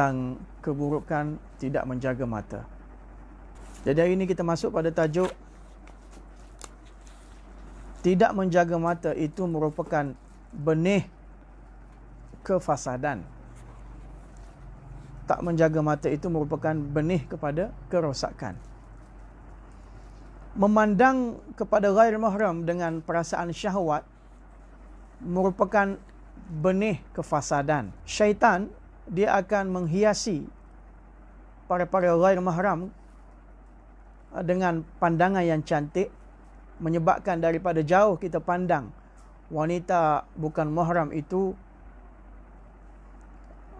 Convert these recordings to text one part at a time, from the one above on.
tentang keburukan tidak menjaga mata. Jadi hari ini kita masuk pada tajuk tidak menjaga mata itu merupakan benih kefasadan. Tak menjaga mata itu merupakan benih kepada kerosakan. Memandang kepada ghair mahram dengan perasaan syahwat merupakan benih kefasadan. Syaitan dia akan menghiasi para-para ghair mahram uh, dengan pandangan yang cantik menyebabkan daripada jauh kita pandang wanita bukan mahram itu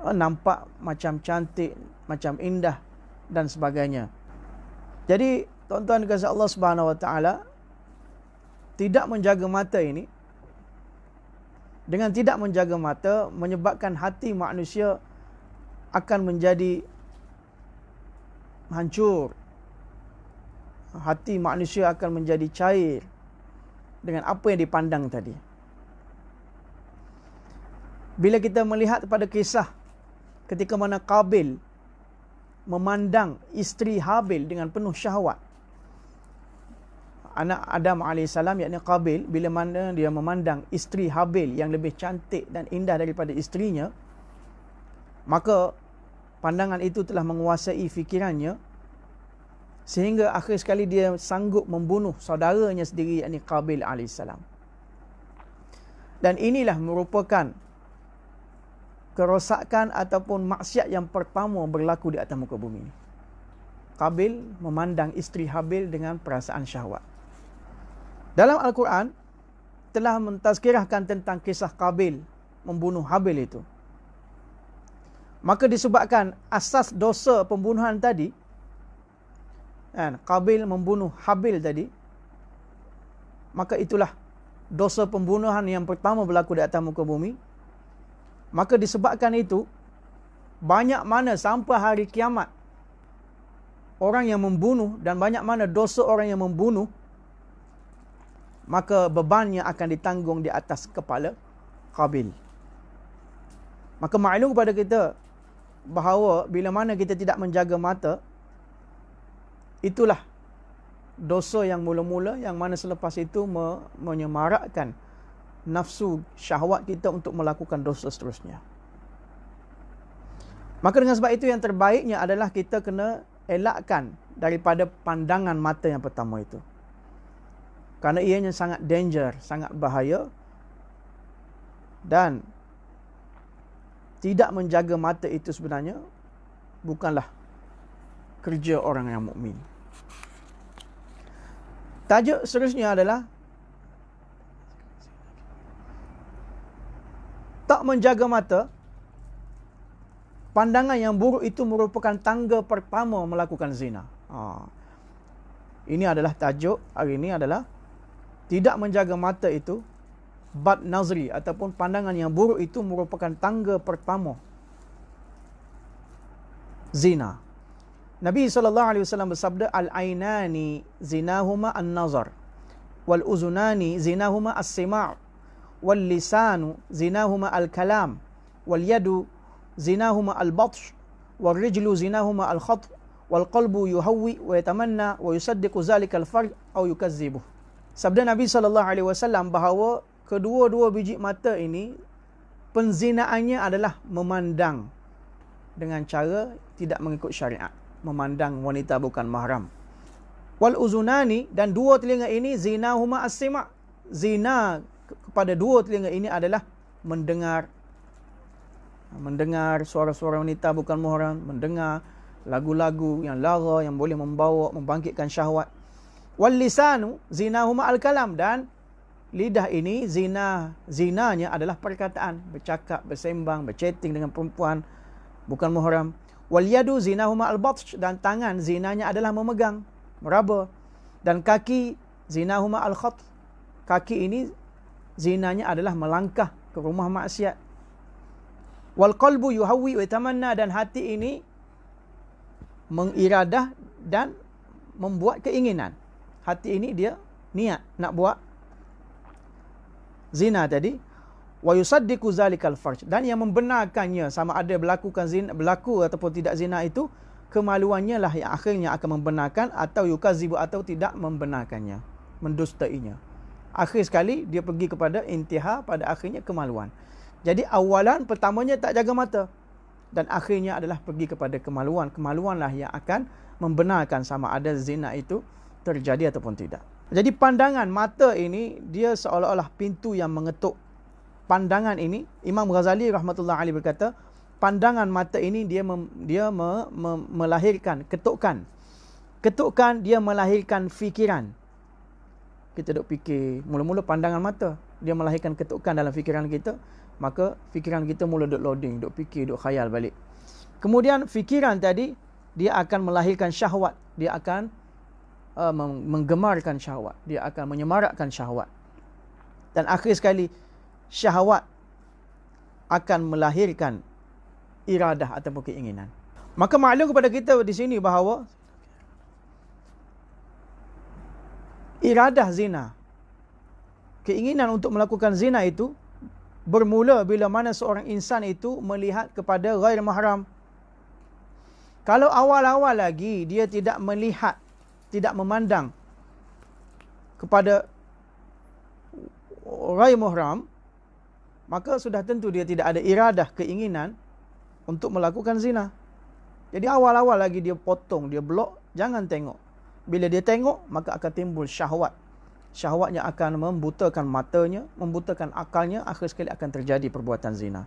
uh, nampak macam cantik, macam indah dan sebagainya. Jadi tuan-tuan kata Allah Subhanahu Wa Taala tidak menjaga mata ini dengan tidak menjaga mata menyebabkan hati manusia akan menjadi hancur. Hati manusia akan menjadi cair dengan apa yang dipandang tadi. Bila kita melihat pada kisah ketika mana Qabil memandang isteri Habil dengan penuh syahwat. Anak Adam AS yakni Qabil bila mana dia memandang isteri Habil yang lebih cantik dan indah daripada isterinya maka pandangan itu telah menguasai fikirannya sehingga akhir sekali dia sanggup membunuh saudaranya sendiri yakni Qabil alaihissalam. Dan inilah merupakan kerosakan ataupun maksiat yang pertama berlaku di atas muka bumi. Qabil memandang isteri Habil dengan perasaan syahwat. Dalam Al-Quran telah mentazkirahkan tentang kisah Qabil membunuh Habil itu. Maka disebabkan asas dosa pembunuhan tadi kan Qabil membunuh Habil tadi maka itulah dosa pembunuhan yang pertama berlaku di atas muka bumi. Maka disebabkan itu banyak mana sampai hari kiamat orang yang membunuh dan banyak mana dosa orang yang membunuh maka bebannya akan ditanggung di atas kepala Qabil. Maka maklum kepada kita bahawa bila mana kita tidak menjaga mata itulah dosa yang mula-mula yang mana selepas itu me menyemarakkan nafsu syahwat kita untuk melakukan dosa seterusnya. Maka dengan sebab itu yang terbaiknya adalah kita kena elakkan daripada pandangan mata yang pertama itu. Kerana ianya sangat danger, sangat bahaya dan tidak menjaga mata itu sebenarnya bukanlah kerja orang yang mukmin. Tajuk seterusnya adalah tak menjaga mata pandangan yang buruk itu merupakan tangga pertama melakukan zina. Ha. Ini adalah tajuk hari ini adalah tidak menjaga mata itu bad nazri ataupun pandangan yang buruk itu merupakan tangga pertama zina. Nabi SAW bersabda al-ainani zinahuma an-nazar wal uzunani zinahuma as-sima' wal lisanu zinahuma al-kalam wal yadu zinahuma al-batsh wal rijlu zinahuma al-khat wal qalbu yuhawwi wa yatamanna wa yusaddiqu zalika al-farj aw yukazzibuh. Sabda Nabi SAW bahawa kedua-dua biji mata ini penzinaannya adalah memandang dengan cara tidak mengikut syariat. Memandang wanita bukan mahram. Wal uzunani dan dua telinga ini zina huma asima zina kepada dua telinga ini adalah mendengar. Mendengar suara-suara wanita bukan mahram mendengar lagu-lagu yang lara yang boleh membawa membangkitkan syahwat. Wal lisanu zina huma al kalam dan lidah ini zina. Zinanya adalah perkataan. Bercakap bersembang berchatting dengan perempuan. Bukan muhram. Wal yadu zinahuma al batsh. Dan tangan zinanya adalah memegang meraba. Dan kaki zinahuma al khat. Kaki ini zinanya adalah melangkah ke rumah maksiat. Wal qalbu yuhawwi wa tamanna dan hati ini mengiradah dan membuat keinginan. Hati ini dia niat nak buat zina tadi wa yusaddiqu zalikal farj. Dan yang membenarkannya sama ada berlakukan zina berlaku ataupun tidak zina itu kemaluannya lah yang akhirnya akan membenarkan atau yukazibu atau tidak membenarkannya mendustainya. Akhir sekali dia pergi kepada intiha pada akhirnya kemaluan. Jadi awalan pertamanya tak jaga mata. Dan akhirnya adalah pergi kepada kemaluan. Kemaluanlah yang akan membenarkan sama ada zina itu terjadi ataupun tidak jadi pandangan mata ini dia seolah-olah pintu yang mengetuk. Pandangan ini Imam Ghazali rahmatullah alaihi berkata pandangan mata ini dia mem, dia me, me, melahirkan ketukan. Ketukan dia melahirkan fikiran. Kita duk fikir mula-mula pandangan mata. Dia melahirkan ketukan dalam fikiran kita maka fikiran kita mula duk loading duk fikir duk khayal balik. Kemudian fikiran tadi dia akan melahirkan syahwat. Dia akan uh, menggemarkan syahwat dia akan menyemarakkan syahwat dan akhir sekali syahwat akan melahirkan iradah ataupun keinginan. Maka maklum kepada kita di sini bahawa iradah zina, keinginan untuk melakukan zina itu bermula bila mana seorang insan itu melihat kepada ghair mahram. Kalau awal-awal lagi dia tidak melihat, tidak memandang kepada ghair mahram, maka sudah tentu dia tidak ada iradah keinginan untuk melakukan zina. Jadi awal-awal lagi dia potong, dia blok, jangan tengok. Bila dia tengok, maka akan timbul syahwat. Syahwatnya akan membutakan matanya, membutakan akalnya, akhir sekali akan terjadi perbuatan zina.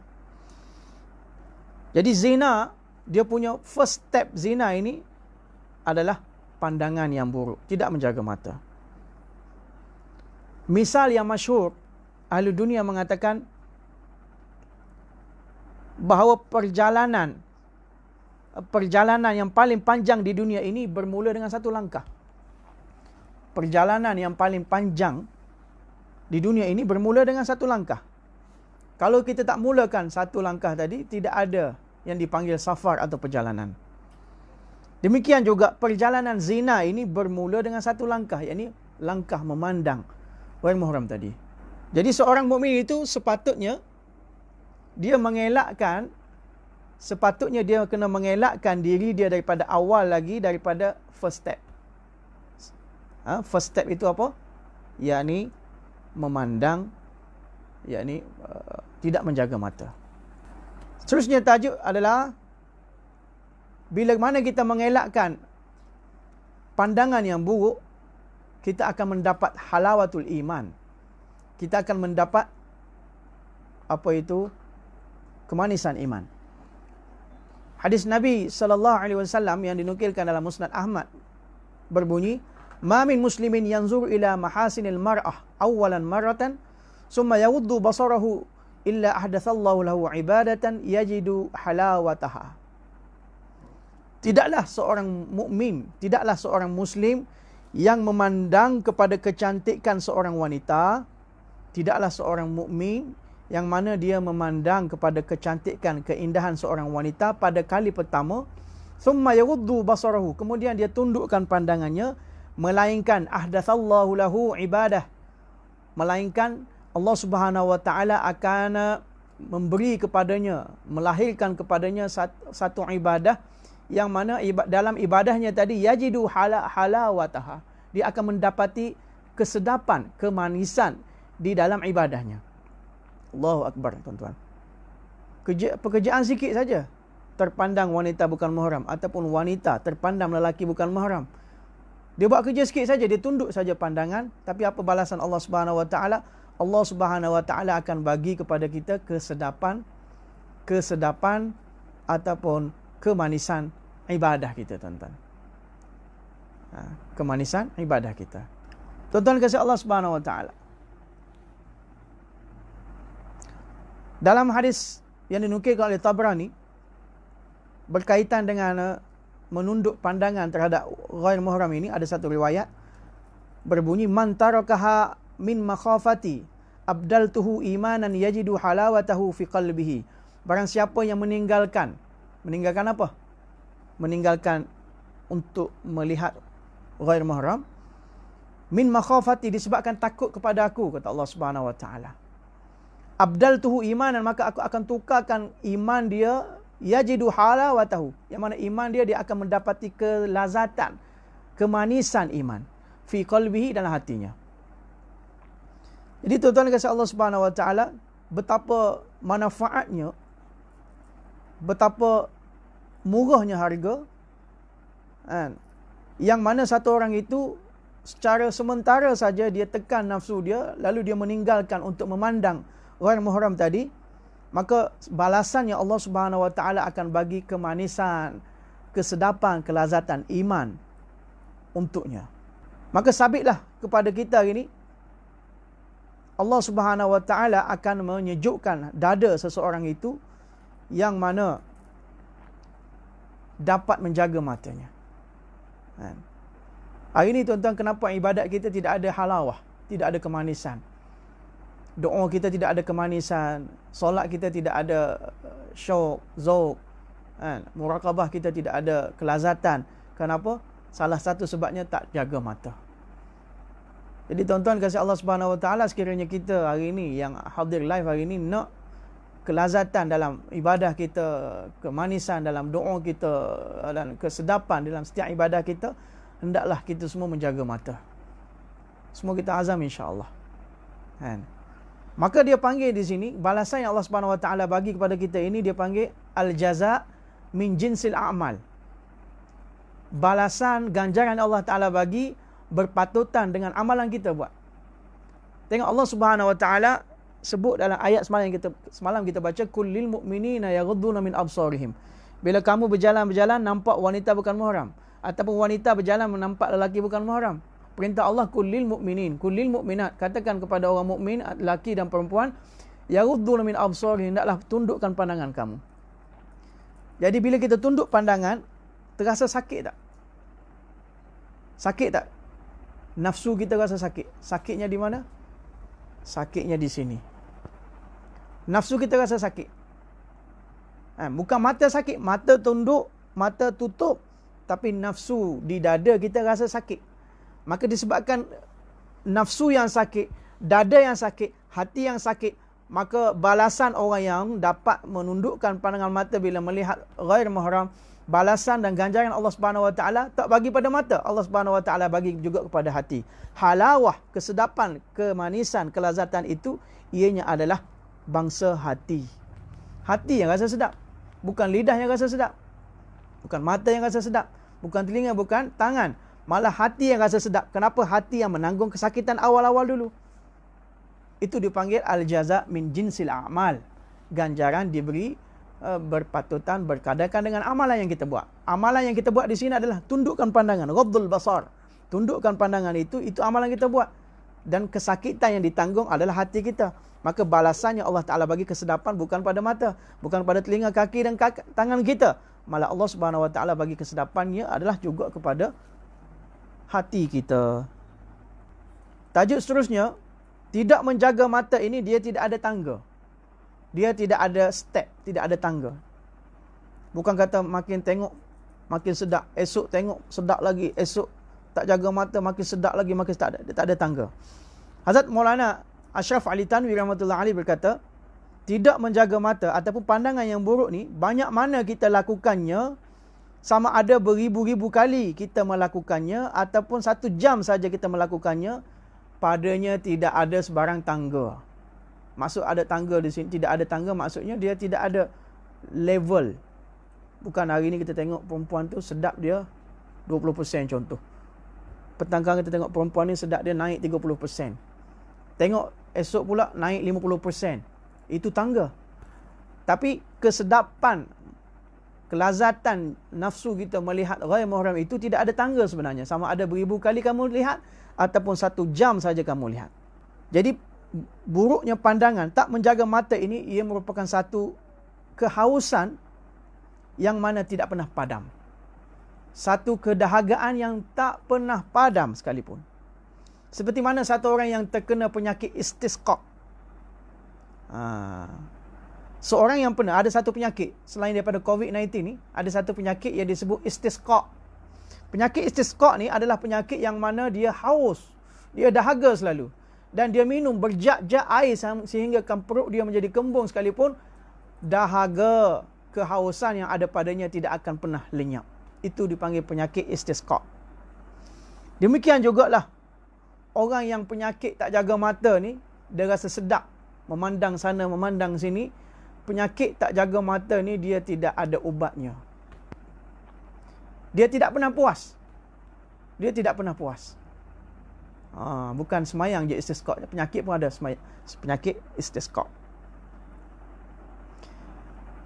Jadi zina, dia punya first step zina ini adalah pandangan yang buruk, tidak menjaga mata. Misal yang masyhur ahli dunia mengatakan bahawa perjalanan perjalanan yang paling panjang di dunia ini bermula dengan satu langkah. Perjalanan yang paling panjang di dunia ini bermula dengan satu langkah. Kalau kita tak mulakan satu langkah tadi, tidak ada yang dipanggil safar atau perjalanan. Demikian juga perjalanan zina ini bermula dengan satu langkah, yakni langkah memandang orang muhram tadi. Jadi seorang mukmin itu sepatutnya dia mengelakkan sepatutnya dia kena mengelakkan diri dia daripada awal lagi daripada first step. Ha, first step itu apa? Yakni memandang yakni uh, tidak menjaga mata. Seterusnya tajuk adalah bila mana kita mengelakkan pandangan yang buruk kita akan mendapat halawatul iman. Kita akan mendapat apa itu kemanisan iman. Hadis Nabi sallallahu alaihi wasallam yang dinukilkan dalam Musnad Ahmad berbunyi, "Ma min muslimin yanzur ila mahasinil mar'ah awwalan maratan, summa yawuddu basarahu illa ahdatsallahu lahu ibadatan yajidu halawataha." Tidaklah seorang mukmin, tidaklah seorang muslim yang memandang kepada kecantikan seorang wanita, tidaklah seorang mukmin yang mana dia memandang kepada kecantikan keindahan seorang wanita pada kali pertama. Thumma yawuddu basarahu. Kemudian dia tundukkan pandangannya melainkan ahdatsallahu lahu ibadah. Melainkan Allah Subhanahu wa taala akan memberi kepadanya melahirkan kepadanya satu ibadah yang mana dalam ibadahnya tadi yajidu hala halawataha dia akan mendapati kesedapan kemanisan di dalam ibadahnya Allahu Akbar tuan-tuan. Kerja, pekerjaan sikit saja. Terpandang wanita bukan mahram. Ataupun wanita terpandang lelaki bukan mahram. Dia buat kerja sikit saja. Dia tunduk saja pandangan. Tapi apa balasan Allah Subhanahu Wa Taala? Allah Subhanahu Wa Taala akan bagi kepada kita kesedapan. Kesedapan ataupun kemanisan ibadah kita tuan-tuan. Ha, kemanisan ibadah kita. Tuan-tuan kasih Allah Subhanahu Wa Taala. Dalam hadis yang dinukilkan oleh Tabrani berkaitan dengan uh, menunduk pandangan terhadap ghair muhram ini ada satu riwayat berbunyi man tarakaha min makhafati abdaltuhu imanan yajidu halawatahu fi qalbihi barang siapa yang meninggalkan meninggalkan apa? Meninggalkan untuk melihat ghair muhram min makhafati disebabkan takut kepada aku kata Allah Subhanahu wa taala. Abdal tuhu imanan maka aku akan tukarkan iman dia yajidu halawatahu yang mana iman dia dia akan mendapati kelazatan kemanisan iman fi qalbihi dalam hatinya. Jadi tuan-tuan kasih Allah Subhanahu wa taala betapa manfaatnya betapa murahnya harga kan? Yang mana satu orang itu secara sementara saja dia tekan nafsu dia lalu dia meninggalkan untuk memandang orang muhram tadi maka balasan yang Allah Subhanahu wa taala akan bagi kemanisan kesedapan kelazatan iman untuknya. Maka sabitlah kepada kita hari ini Allah Subhanahu wa taala akan menyejukkan dada seseorang itu yang mana dapat menjaga matanya kan Hari ini tuan-tuan kenapa ibadat kita tidak ada halawah, tidak ada kemanisan. Doa kita tidak ada kemanisan, solat kita tidak ada uh, syok, zauq, kan? Murakabah kita tidak ada kelazatan. Kenapa? Salah satu sebabnya tak jaga mata. Jadi tuan-tuan kasih Allah Subhanahu Wa Taala sekiranya kita hari ini yang hadir live hari ini nak kelazatan dalam ibadah kita, kemanisan dalam doa kita dan kesedapan dalam setiap ibadah kita, hendaklah kita semua menjaga mata. Semua kita azam insya-Allah. Kan? Maka dia panggil di sini balasan yang Allah Subhanahu Wa Taala bagi kepada kita ini dia panggil al jaza min jinsil a'mal. Balasan ganjaran Allah Taala bagi berpatutan dengan amalan kita buat. Tengok Allah Subhanahu Wa Taala sebut dalam ayat semalam kita semalam kita baca kullil mu'minina yaghudduna min absarihim. Bila kamu berjalan-berjalan nampak wanita bukan muhram ataupun wanita berjalan menampak lelaki bukan mahram. Perintah Allah kullil mukminin, kullil mukminat. Katakan kepada orang mukmin, lelaki dan perempuan, yaghuddu min absarihim, hendaklah tundukkan pandangan kamu. Jadi bila kita tunduk pandangan, terasa sakit tak? Sakit tak? Nafsu kita rasa sakit. Sakitnya di mana? Sakitnya di sini. Nafsu kita rasa sakit. Ha, bukan mata sakit, mata tunduk, mata tutup, tapi nafsu di dada kita rasa sakit. Maka disebabkan nafsu yang sakit, dada yang sakit, hati yang sakit, maka balasan orang yang dapat menundukkan pandangan mata bila melihat ghair mahram, balasan dan ganjaran Allah Subhanahu Wa Taala tak bagi pada mata, Allah Subhanahu Wa Taala bagi juga kepada hati. Halawah, kesedapan, kemanisan, kelazatan itu ianya adalah bangsa hati. Hati yang rasa sedap, bukan lidah yang rasa sedap. Bukan mata yang rasa sedap. Bukan telinga, bukan tangan. Malah hati yang rasa sedap. Kenapa hati yang menanggung kesakitan awal-awal dulu? Itu dipanggil al-jaza min jinsil a'mal. Ganjaran diberi uh, berpatutan, berkadakan dengan amalan yang kita buat. Amalan yang kita buat di sini adalah tundukkan pandangan. Raddul basar. Tundukkan pandangan itu, itu amalan kita buat. Dan kesakitan yang ditanggung adalah hati kita. Maka balasannya Allah Ta'ala bagi kesedapan bukan pada mata. Bukan pada telinga, kaki dan kaki, tangan kita malah Allah Subhanahu Wa Taala bagi kesedapannya adalah juga kepada hati kita. Tajuk seterusnya, tidak menjaga mata ini dia tidak ada tangga. Dia tidak ada step, tidak ada tangga. Bukan kata makin tengok makin sedap, esok tengok sedap lagi, esok tak jaga mata makin sedap lagi, makin tak ada, tak ada tangga. Hazrat Maulana Ashraf Ali Tanwi rahmatullah Ali berkata, tidak menjaga mata ataupun pandangan yang buruk ni banyak mana kita lakukannya sama ada beribu-ribu kali kita melakukannya ataupun satu jam saja kita melakukannya padanya tidak ada sebarang tangga. Maksud ada tangga di sini tidak ada tangga maksudnya dia tidak ada level. Bukan hari ni kita tengok perempuan tu sedap dia 20% contoh. Petang kita tengok perempuan ni sedap dia naik 30%. Tengok esok pula naik 50% itu tangga. Tapi kesedapan, kelazatan nafsu kita melihat ghair muhram itu tidak ada tangga sebenarnya. Sama ada beribu kali kamu lihat ataupun satu jam saja kamu lihat. Jadi buruknya pandangan, tak menjaga mata ini, ia merupakan satu kehausan yang mana tidak pernah padam. Satu kedahagaan yang tak pernah padam sekalipun. Seperti mana satu orang yang terkena penyakit istisqa' Ha. Seorang yang pernah ada satu penyakit selain daripada COVID-19 ni, ada satu penyakit yang disebut istisqa. Penyakit istisqa ni adalah penyakit yang mana dia haus, dia dahaga selalu. dan dia minum berjak-jak air sehingga kan perut dia menjadi kembung sekalipun dahaga kehausan yang ada padanya tidak akan pernah lenyap. Itu dipanggil penyakit istisqa. Demikian jugalah orang yang penyakit tak jaga mata ni dia rasa sedap memandang sana memandang sini penyakit tak jaga mata ni dia tidak ada ubatnya. Dia tidak pernah puas. Dia tidak pernah puas. Ha, bukan semayang je istisqa. Penyakit pun ada semayang. penyakit istisqa.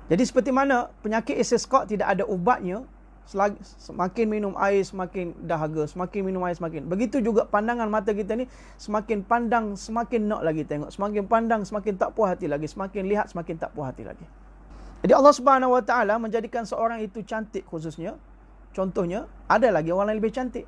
Jadi seperti mana penyakit istisqa tidak ada ubatnya, Selagi, semakin minum air semakin dahaga, semakin minum air semakin. Begitu juga pandangan mata kita ni semakin pandang semakin nak lagi tengok, semakin pandang semakin tak puas hati lagi, semakin lihat semakin tak puas hati lagi. Jadi Allah Subhanahu Wa Taala menjadikan seorang itu cantik khususnya. Contohnya ada lagi orang yang lebih cantik.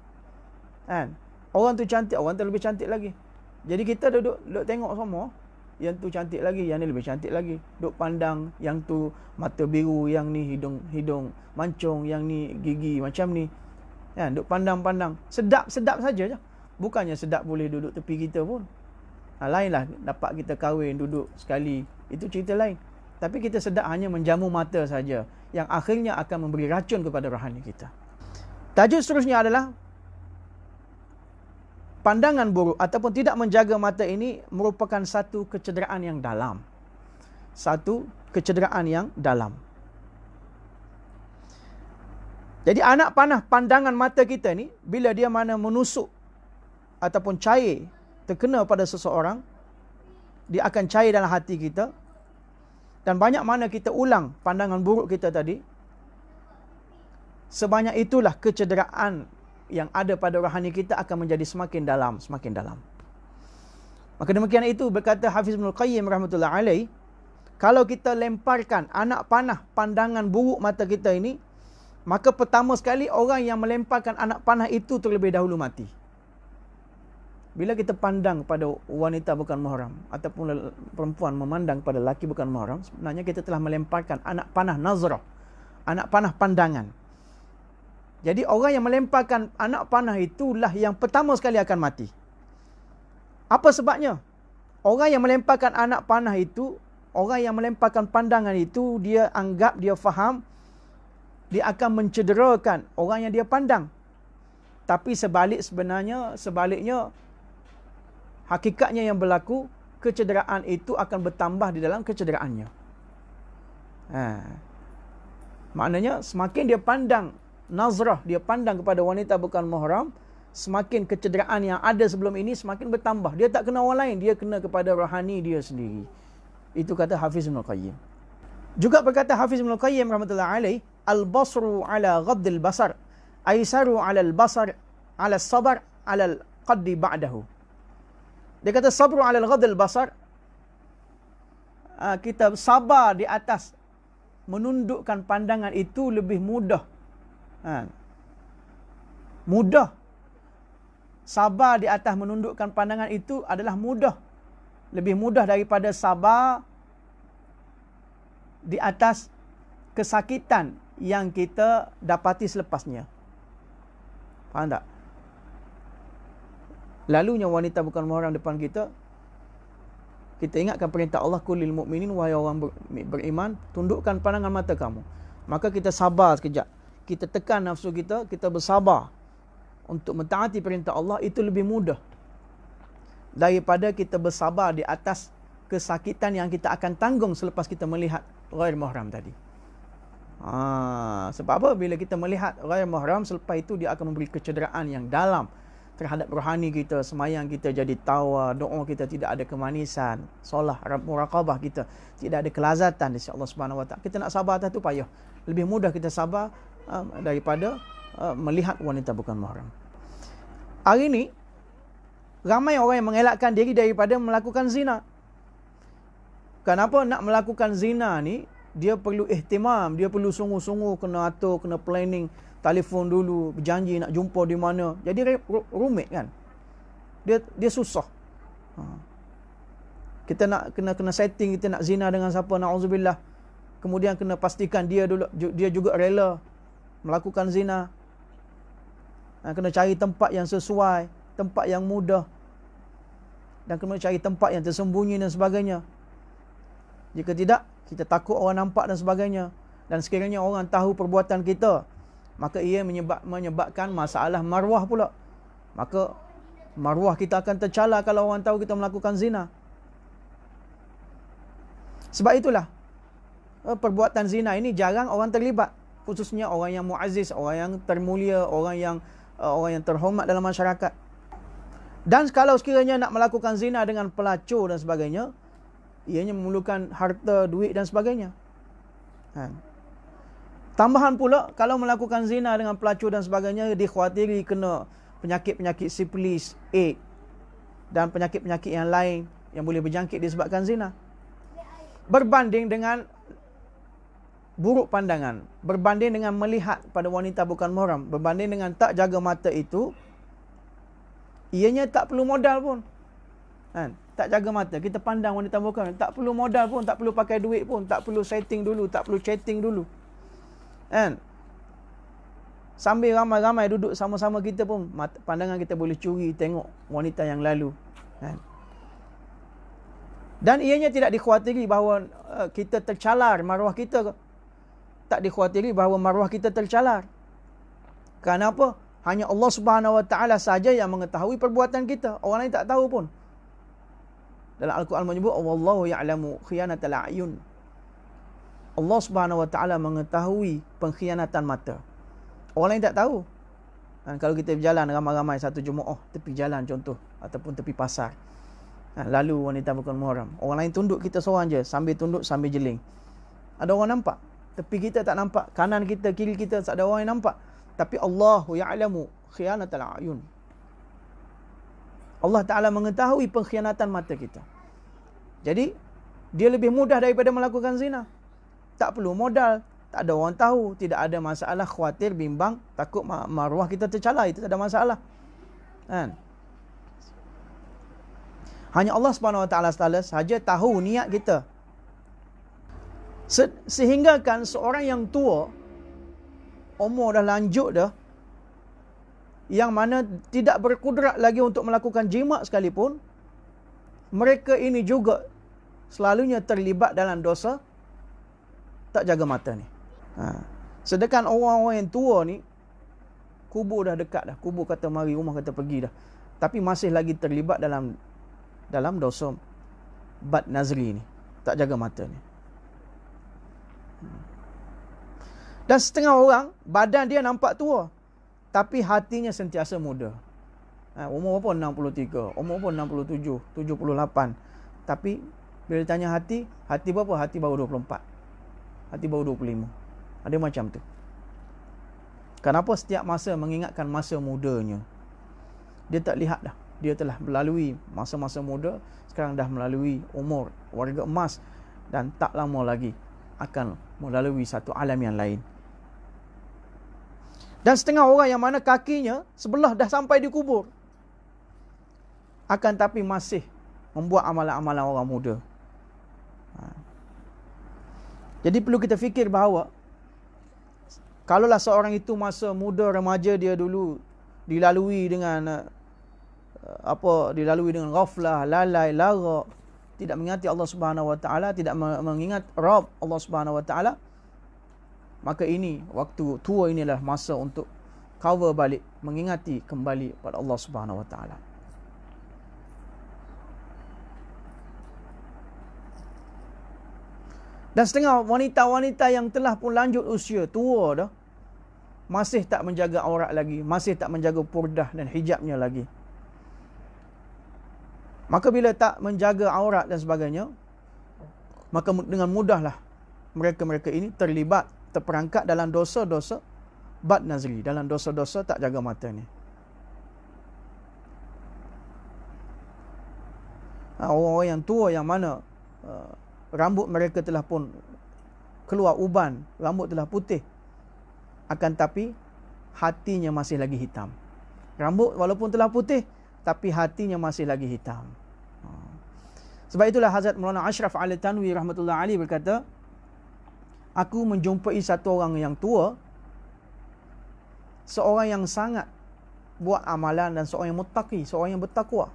Kan? Orang tu cantik, orang tu lebih cantik lagi. Jadi kita duduk duduk tengok semua yang tu cantik lagi, yang ni lebih cantik lagi. Duk pandang yang tu mata biru, yang ni hidung hidung mancung, yang ni gigi macam ni. Ya, duk pandang-pandang. Sedap-sedap saja je. Bukannya sedap boleh duduk tepi kita pun. Ha, lainlah dapat kita kahwin duduk sekali. Itu cerita lain. Tapi kita sedap hanya menjamu mata saja yang akhirnya akan memberi racun kepada rohani kita. Tajuk seterusnya adalah pandangan buruk ataupun tidak menjaga mata ini merupakan satu kecederaan yang dalam. Satu kecederaan yang dalam. Jadi anak panah pandangan mata kita ni bila dia mana menusuk ataupun cair terkena pada seseorang dia akan cair dalam hati kita dan banyak mana kita ulang pandangan buruk kita tadi sebanyak itulah kecederaan yang ada pada rohani kita akan menjadi semakin dalam, semakin dalam. Maka demikian itu berkata Hafiz Ibn Qayyim rahmatullah alaih, kalau kita lemparkan anak panah pandangan buruk mata kita ini, maka pertama sekali orang yang melemparkan anak panah itu terlebih dahulu mati. Bila kita pandang pada wanita bukan mahram ataupun perempuan memandang pada laki bukan mahram, sebenarnya kita telah melemparkan anak panah nazrah, anak panah pandangan. Jadi orang yang melemparkan anak panah itulah yang pertama sekali akan mati. Apa sebabnya? Orang yang melemparkan anak panah itu, orang yang melemparkan pandangan itu, dia anggap, dia faham, dia akan mencederakan orang yang dia pandang. Tapi sebalik sebenarnya, sebaliknya, hakikatnya yang berlaku, kecederaan itu akan bertambah di dalam kecederaannya. Ha. Maknanya, semakin dia pandang nazrah dia pandang kepada wanita bukan mahram semakin kecederaan yang ada sebelum ini semakin bertambah. Dia tak kena orang lain dia kena kepada rohani dia sendiri. Itu kata Hafiz Ibn Qayyim juga berkata Hafiz Ibn Qayyim rahmatullah alaih al-basru ala ghaddil basar aisaru ala al-basar ala sabar ala al-qaddi ba'dahu. Dia kata sabru ala al-ghaddil basar. Ah, kita sabar di atas menundukkan pandangan itu lebih mudah Ha. Mudah. Sabar di atas menundukkan pandangan itu adalah mudah. Lebih mudah daripada sabar di atas kesakitan yang kita dapati selepasnya. Faham tak? Lalunya wanita bukan orang depan kita. Kita ingatkan perintah Allah kulil mukminin wahai orang beriman, tundukkan pandangan mata kamu. Maka kita sabar sekejap kita tekan nafsu kita, kita bersabar untuk mentaati perintah Allah itu lebih mudah daripada kita bersabar di atas kesakitan yang kita akan tanggung selepas kita melihat ghair mahram tadi. Ha, sebab apa? Bila kita melihat ghair mahram selepas itu dia akan memberi kecederaan yang dalam terhadap rohani kita, semayang kita jadi tawa, doa kita tidak ada kemanisan, solah, muraqabah kita tidak ada kelazatan di sisi Allah Subhanahu Wa Taala. Kita nak sabar atas tu payah. Lebih mudah kita sabar uh, daripada uh, melihat wanita bukan mahram. Hari ini ramai orang yang mengelakkan diri daripada melakukan zina. Kenapa nak melakukan zina ni? Dia perlu ihtimam, dia perlu sungguh-sungguh kena atur, kena planning, telefon dulu, berjanji nak jumpa di mana. Jadi rumit kan? Dia dia susah. Ha. Kita nak kena kena setting kita nak zina dengan siapa naudzubillah. Kemudian kena pastikan dia dulu dia juga rela melakukan zina. Ha, kena cari tempat yang sesuai, tempat yang mudah. dan kemudian cari tempat yang tersembunyi dan sebagainya. Jika tidak, kita takut orang nampak dan sebagainya. Dan sekiranya orang tahu perbuatan kita, maka ia menyebab, menyebabkan masalah marwah pula. Maka marwah kita akan tercala kalau orang tahu kita melakukan zina. Sebab itulah, eh, perbuatan zina ini jarang orang terlibat. Khususnya orang yang muaziz, orang yang termulia, orang yang uh, orang yang terhormat dalam masyarakat. Dan kalau sekiranya nak melakukan zina dengan pelacur dan sebagainya, ianya memerlukan harta, duit dan sebagainya. Ha. Tambahan pula, kalau melakukan zina dengan pelacur dan sebagainya, dikhawatiri kena penyakit-penyakit sipilis, AIDS dan penyakit-penyakit yang lain yang boleh berjangkit disebabkan zina. Berbanding dengan buruk pandangan, berbanding dengan melihat pada wanita bukan muhram, berbanding dengan tak jaga mata itu, ianya tak perlu modal pun. Kan? Tak jaga mata. Kita pandang wanita bukan. Tak perlu modal pun. Tak perlu pakai duit pun. Tak perlu setting dulu. Tak perlu chatting dulu. Kan? Sambil ramai-ramai duduk sama-sama kita pun. Pandangan kita boleh curi tengok wanita yang lalu. Kan? Dan ianya tidak dikhawatiri bahawa uh, kita tercalar maruah kita. Tak dikhawatiri bahawa maruah kita tercalar. Kenapa? Hanya Allah Subhanahu Wa Taala saja yang mengetahui perbuatan kita. Orang lain tak tahu pun. Dalam Al-Quran menyebut Wallahu ya'lamu khiyanatal a'yun. Allah Subhanahu Wa Taala mengetahui pengkhianatan mata. Orang lain tak tahu. Dan kalau kita berjalan ramai-ramai satu Jumaat tepi jalan contoh ataupun tepi pasar. Ha, lalu wanita bukan muhram. Orang lain tunduk kita seorang je sambil tunduk sambil jeling. Ada orang nampak. Tepi kita tak nampak. Kanan kita, kiri kita tak ada orang yang nampak. Tapi Allah ya'lamu khiyanatal a'yun. Allah Ta'ala mengetahui pengkhianatan mata kita. Jadi, dia lebih mudah daripada melakukan zina. Tak perlu modal. Tak ada orang tahu. Tidak ada masalah khawatir, bimbang. Takut maruah kita tercalar. Itu tak ada masalah. Kan? Hanya Allah Subhanahu Wa Taala saja tahu niat kita. Se- sehingga kan seorang yang tua umur dah lanjut dah yang mana tidak berkudrat lagi untuk melakukan jimat sekalipun mereka ini juga selalunya terlibat dalam dosa tak jaga mata ni. Ha. Sedangkan orang-orang yang tua ni kubur dah dekat dah. Kubur kata mari, rumah kata pergi dah. Tapi masih lagi terlibat dalam dalam dosa bad nazri ni. Tak jaga mata ni. Dan setengah orang, badan dia nampak tua. Tapi hatinya sentiasa muda. Ha, umur pun 63, umur pun 67, 78. Tapi bila tanya hati, hati berapa? Hati baru 24. Hati baru 25. Ada macam tu. Kenapa setiap masa mengingatkan masa mudanya? Dia tak lihat dah. Dia telah melalui masa-masa muda, sekarang dah melalui umur warga emas dan tak lama lagi akan melalui satu alam yang lain. Dan setengah orang yang mana kakinya sebelah dah sampai di kubur. Akan tapi masih membuat amalan-amalan orang muda. Ha. Jadi perlu kita fikir bahawa kalaulah seorang itu masa muda remaja dia dulu dilalui dengan uh, apa dilalui dengan ghaflah, lalai, lara, tidak mengingati Allah Subhanahu Wa Taala, tidak mengingat Rabb Allah Subhanahu Wa Taala, maka ini waktu tua inilah masa untuk cover balik mengingati kembali pada Allah Subhanahu Wa Taala. Dan setengah wanita-wanita yang telah pun lanjut usia tua dah masih tak menjaga aurat lagi, masih tak menjaga purdah dan hijabnya lagi. Maka bila tak menjaga aurat dan sebagainya, maka dengan mudahlah mereka-mereka ini terlibat terperangkap dalam dosa-dosa bad nazri, dalam dosa-dosa tak jaga mata ni. Ha, orang-orang yang tua yang mana uh, rambut mereka telah pun keluar uban, rambut telah putih. Akan tapi hatinya masih lagi hitam. Rambut walaupun telah putih tapi hatinya masih lagi hitam. Ha. Sebab itulah Hazrat Maulana Ashraf Ali Tanwi rahmatullah ali berkata, aku menjumpai satu orang yang tua seorang yang sangat buat amalan dan seorang yang muttaqi seorang yang bertakwa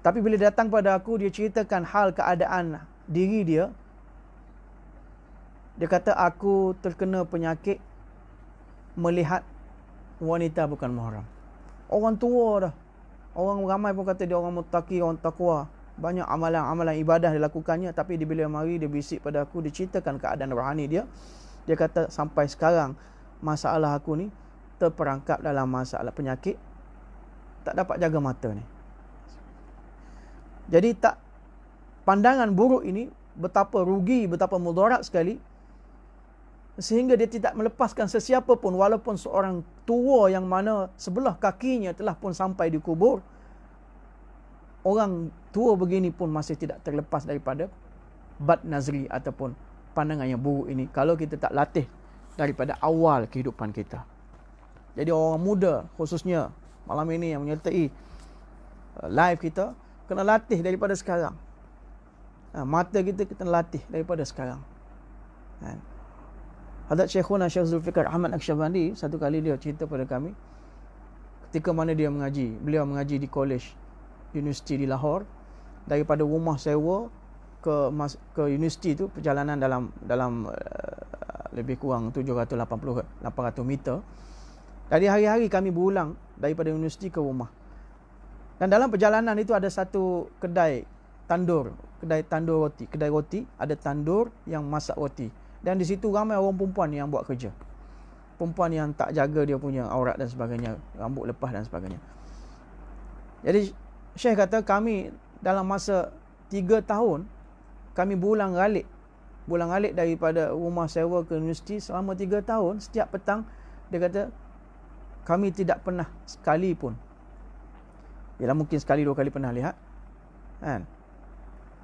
Tapi bila datang pada aku, dia ceritakan hal keadaan diri dia. Dia kata, aku terkena penyakit melihat wanita bukan muhram. Orang tua dah. Orang ramai pun kata dia orang mutaki, orang takwa. Banyak amalan-amalan ibadah dilakukannya. Tapi dia bila mari, dia bisik pada aku, dia ceritakan keadaan rohani dia. Dia kata, sampai sekarang, masalah aku ni terperangkap dalam masalah penyakit. Tak dapat jaga mata ni. Jadi tak pandangan buruk ini betapa rugi, betapa mudarat sekali sehingga dia tidak melepaskan sesiapa pun walaupun seorang tua yang mana sebelah kakinya telah pun sampai di kubur orang tua begini pun masih tidak terlepas daripada bad nazri ataupun pandangan yang buruk ini kalau kita tak latih daripada awal kehidupan kita jadi orang muda khususnya malam ini yang menyertai uh, live kita kena latih daripada sekarang. Ha, mata kita kena latih daripada sekarang. Ha. Hadrat Syekhuna Syekh Zulfikar Ahmad Akshabandi satu kali dia cerita pada kami ketika mana dia mengaji. Beliau mengaji di college universiti di Lahore daripada rumah sewa ke mas, ke universiti tu perjalanan dalam dalam uh, lebih kurang 780 800 meter. Dari hari-hari kami berulang daripada universiti ke rumah. Dan dalam perjalanan itu ada satu kedai tandur, kedai tandur roti, kedai roti, ada tandur yang masak roti. Dan di situ ramai orang perempuan yang buat kerja. Perempuan yang tak jaga dia punya aurat dan sebagainya, rambut lepas dan sebagainya. Jadi Syekh kata kami dalam masa tiga tahun kami berulang alik berulang alik daripada rumah sewa ke universiti selama tiga tahun setiap petang dia kata kami tidak pernah sekali pun Ialah mungkin sekali dua kali pernah lihat. Kan?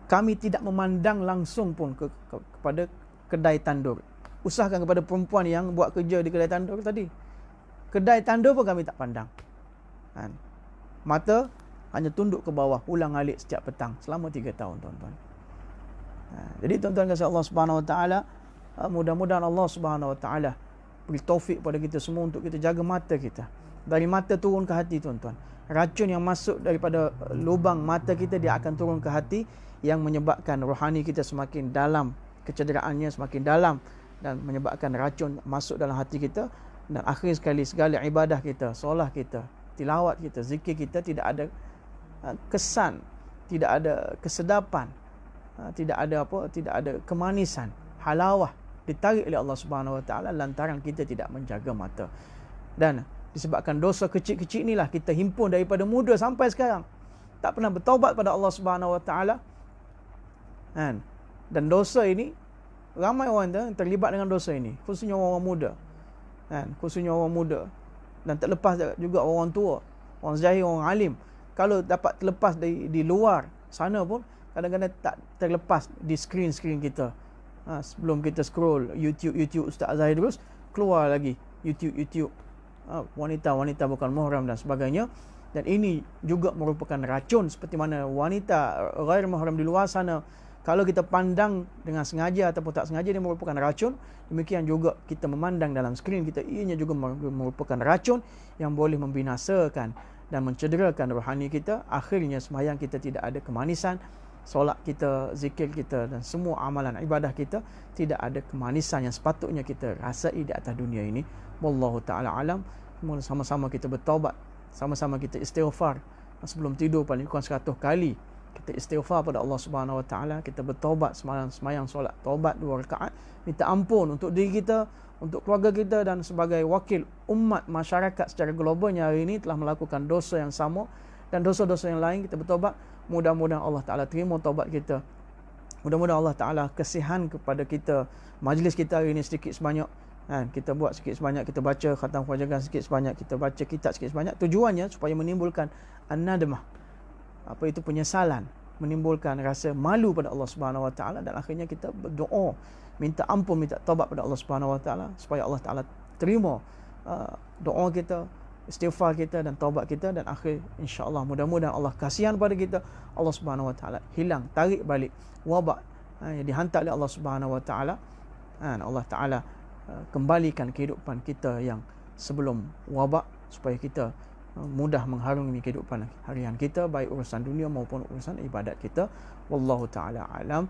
Kami tidak memandang langsung pun ke, ke, kepada kedai tandur. Usahakan kepada perempuan yang buat kerja di kedai tandur tadi. Kedai tandur pun kami tak pandang. Kan? Mata hanya tunduk ke bawah, ulang alik setiap petang selama tiga tahun tuan-tuan. Ha, jadi tuan-tuan kasih Allah Subhanahu Wa Taala, ha, mudah-mudahan Allah Subhanahu Wa Taala beri taufik pada kita semua untuk kita jaga mata kita. Dari mata turun ke hati tuan-tuan racun yang masuk daripada lubang mata kita dia akan turun ke hati yang menyebabkan rohani kita semakin dalam kecederaannya semakin dalam dan menyebabkan racun masuk dalam hati kita dan akhir sekali segala ibadah kita solat kita tilawat kita zikir kita tidak ada uh, kesan tidak ada kesedapan uh, tidak ada apa tidak ada kemanisan halawah ditarik oleh Allah Subhanahu Wa Taala lantaran kita tidak menjaga mata. Dan disebabkan dosa kecil-kecil inilah kita himpun daripada muda sampai sekarang. Tak pernah bertaubat pada Allah Subhanahu Wa Taala dan dosa ini ramai orang yang terlibat dengan dosa ini. Khususnya orang, -orang muda. Kan? Khususnya orang muda. Dan terlepas juga orang tua. Orang zahir orang alim. Kalau dapat terlepas di, di luar sana pun kadang-kadang tak terlepas di screen-screen kita. Ha, sebelum kita scroll YouTube YouTube Ustaz Zahir terus keluar lagi YouTube YouTube. Wanita-wanita bukan muhram dan sebagainya. Dan ini juga merupakan racun seperti mana wanita ghair muhram di luar sana kalau kita pandang dengan sengaja ataupun tak sengaja dia merupakan racun. Demikian juga kita memandang dalam skrin kita ianya juga merupakan racun yang boleh membinasakan dan mencederakan rohani kita. Akhirnya sembahyang kita tidak ada kemanisan solat kita zikir kita dan semua amalan ibadah kita tidak ada kemanisan yang sepatutnya kita rasai di atas dunia ini. Wallahu taala alam. Sama-sama kita bertaubat sama-sama kita istighfar. Sebelum tidur paling kurang 100 kali kita istighfar pada Allah Subhanahu Wa Taala kita bertaubat semayang semayang solat taubat dua rakaat minta ampun untuk diri kita untuk keluarga kita dan sebagai wakil umat masyarakat secara globalnya hari ini telah melakukan dosa yang sama dan dosa-dosa yang lain kita bertaubat mudah-mudahan Allah Taala terima taubat kita mudah-mudahan Allah Taala kesihan kepada kita majlis kita hari ini sedikit sebanyak Kan, kita buat sikit sebanyak, kita baca khatam kewajiban sikit sebanyak, kita baca kitab sikit sebanyak. Tujuannya supaya menimbulkan an-nadmah. Apa itu penyesalan, menimbulkan rasa malu pada Allah Subhanahu Wa Taala dan akhirnya kita berdoa, minta ampun, minta taubat pada Allah Subhanahu Wa Taala supaya Allah Taala terima uh, doa kita, istighfar kita dan taubat kita dan akhir insya-Allah mudah-mudahan Allah kasihan pada kita, Allah Subhanahu Wa Taala hilang, tarik balik wabak uh, yang dihantar oleh Allah Subhanahu Wa Taala. Dan Allah Taala Uh, kembalikan kehidupan kita yang sebelum wabak supaya kita uh, mudah mengharungi kehidupan harian kita baik urusan dunia maupun urusan ibadat kita. Wallahu taala alam.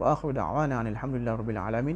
Wa akhiru da'wana alhamdulillah rabbil alamin